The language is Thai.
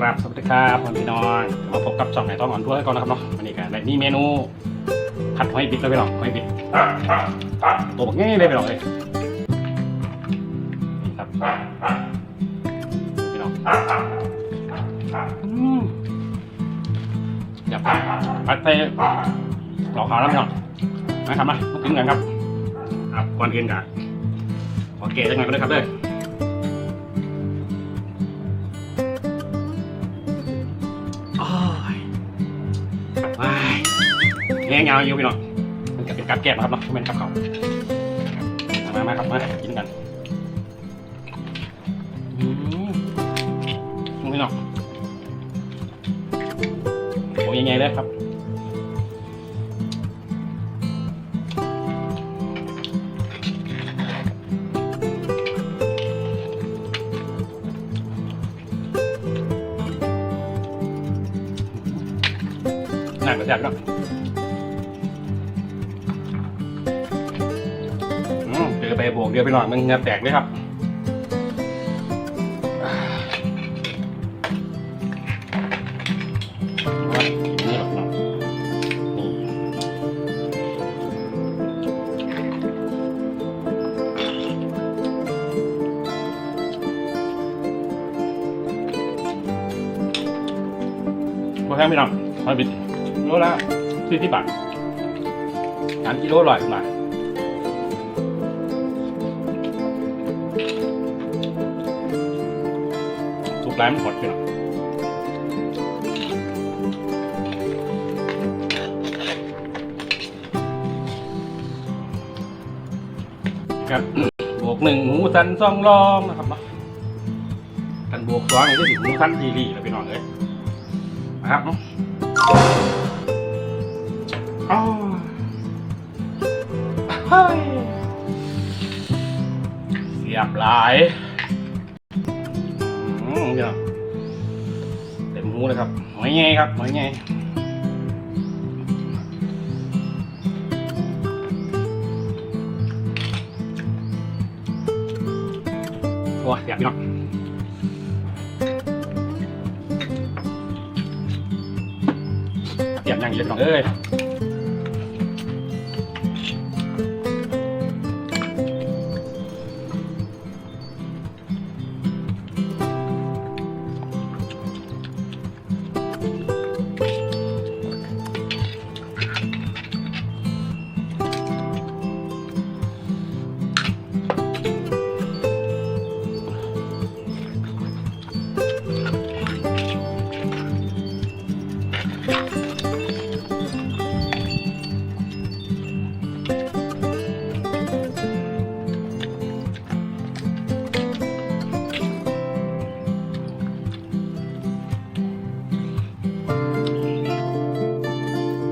ครับ สวัสดีครับพี่น้องมาพบกับช่องไหนต้องอ่อนทั่วก่อนนะครับเนาะวันนี้กันมีเมนูผัดหอยบิดเลยพี่น้องหอยบิดตัวบักง่ายเลยพี่น้องเลยนี่ครับพี่น้องอืมอยากผัดไปหลอกขาวแล้วพี่น้องมาทำมามากินกันครับ ครับก่อนกินกันขอเกะจังหน่อยก็ได้ครับเด้อ โอ้ยว้ายแง่เงาอยู่พี่น้องมันจะเป็นกับแก้มนะครับเนาะเป็นกับเขามามาครับมากินกันอืมพี่น้องโอ้ยยังไงเลยครับ แทกเนาะอืมเจอไปบวกเดียวไปหน่อยมันเงาแตกเลยครับแค่ไม่นำพอบิด โลละสี่สิบบาทสามกิโลอร่อยมาทุกร้านมันหมดพี่น้องครับบวกหนึ่งหมูสันสองลองนะครับกันบวกสองนี่ก็สิหมูสันดีรีแล้วพี่น้องเอ้ยนะครับ ยเสียบหลายอืมเนี่ยเต็มหูเลยครับหอยไงครับหอยไงโอ้ยอยากพี่น้องเตรียมอย่างนี้เลยพี่น้องเอ้ย